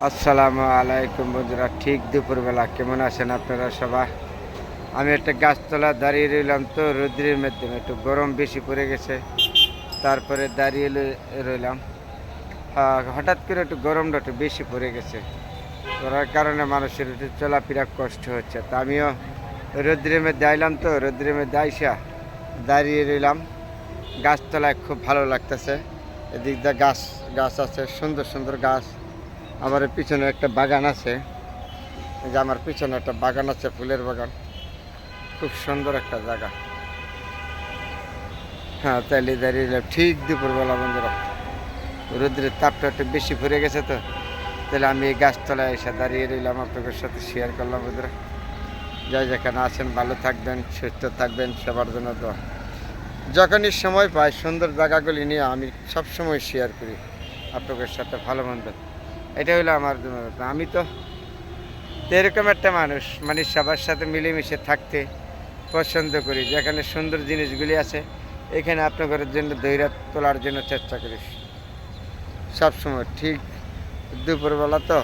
আসসালামু আলাইকুম বন্ধুরা, ঠিক দুপুরবেলা। কেমন আছেন আপনারা সবাই? আমি একটা গাছতলা দাঁড়িয়ে রইলাম তো, রৌদ্রের মাধ্যমে। একটু গরম বেশি পড়ে গেছে, তারপরে দাঁড়িয়ে রইলাম। হঠাৎ করে একটু গরমটা একটু বেশি পড়ে গেছে। করার কারণে মানুষের একটু চলাফেরা কষ্ট হচ্ছে। তা আমিও রৌদ্রের মধ্যে আইলাম তো, রৌদ্রের মধ্যে আইসা দাঁড়িয়ে রইলাম। গাছতলায় খুব ভালো লাগতেছে। এদিক দিয়ে গাছ গাছ আছে, সুন্দর সুন্দর গাছ। আমার পিছনে একটা বাগান আছে। এই যে আমার পিছনে একটা বাগান আছে, ফুলের বাগান। খুব সুন্দর একটা জায়গা। হ্যাঁ তাইলে দাঁড়িয়ে ঠিক দুপুরবেলা বন্ধুরা। রোদ্রের তাপটা একটু বেশি পড়ে গেছে তো। তাহলে আমি এই গাছতলায় এসে দাঁড়িয়ে রইলাম, আপনাদের সাথে শেয়ার করলাম বন্ধুরা। যাই যেখানে আছেন, ভালো থাকবেন, সুস্থ থাকবেন, সবার জন্য তো যখনই সময় পাই, সুন্দর জায়গাগুলি নিয়ে আমি সবসময় শেয়ার করি। আপনাদের সাথে ভালো মন্দ এটা হলো আমার আমি তো এরকম একটা মানুষ মানে সবার সাথে মিলেমিশে থাকতে পছন্দ করি। যেখানে সুন্দর জিনিসগুলি আছে, এখানে আপনাদের জন্য দৈরাত তোলার জন্য চেষ্টা করি। সবসময় ঠিক দুপুরবেলা তো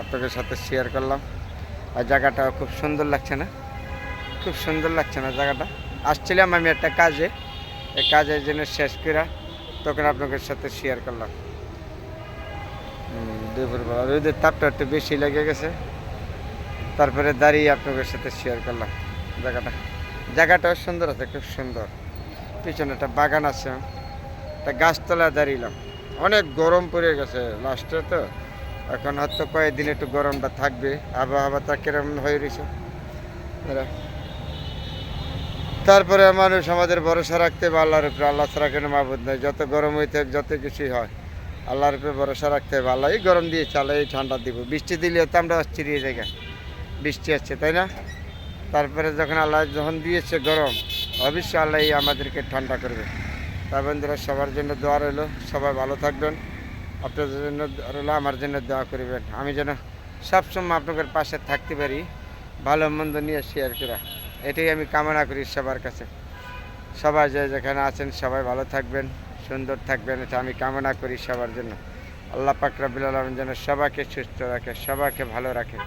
আপনাদের সাথে শেয়ার করলাম। আর জায়গাটাও খুব সুন্দর লাগছে না? খুব সুন্দর লাগছে না জায়গাটা? আসছিলাম আমি একটা কাজে। এই কাজের জন্য শেষ করা তখন আপনাদের সাথে শেয়ার করলাম। রোদের তাপটা একটু বেশি লেগে গেছে। তারপরে দাঁড়িয়ে আপনাদের সাথে শেয়ার করলাম। জায়গাটা জায়গাটাও সুন্দর আছে, খুব সুন্দর। পিছনে একটা বাগান আছে। একটা গাছতলায় দাঁড়িয়েলাম। অনেক গরম পড়ে গেছে লাস্টে তো। এখন হয়তো কয়েকদিন একটু গরমটা থাকবে। আবহাওয়াটা কিরম হয়ে রয়েছে। তারপরে মানুষ আমাদের ভরসা রাখতে হবে আল্লাহর উপরে আল্লাহ ছাড়া কোনো মাবুদ নেই। যত গরম হইতে যত কিছুই হয়। আল্লাহর উপরে ভরসা রাখতে হবে আল্লাহ এই গরম দিয়ে চালে এই ঠান্ডা দিব। বৃষ্টি দিলে তো আমরা চিরিয়ে জায়গা বৃষ্টি আসছে তাই না? তারপরে যখন আল্লাহ যখন দিয়েছে গরম, অবশ্যই আল্লাহ আমাদেরকে ঠান্ডা করবে। তাই বন্ধুরা, সবার জন্য দোয়া রইল। সবাই ভালো থাকবেন। আপনাদের জন্য রইল, আমার জন্য দোয়া করবেন। আমি যেন সবসময় আপনাদের পাশে থাকতে পারি, ভালো মন্দ নিয়ে শেয়ার করা। এটাই আমি কামনা করি সবার কাছে। সবাই যে যেখানে আছেন, সবাই ভালো থাকবেন। সুন্দর থাকবেন, এটা আমি কামনা করি সবার জন্য। আল্লাহ পাক রবিল আলম যেন সবাইকে সুস্থ রাখে, সবাইকে ভালো রাখে।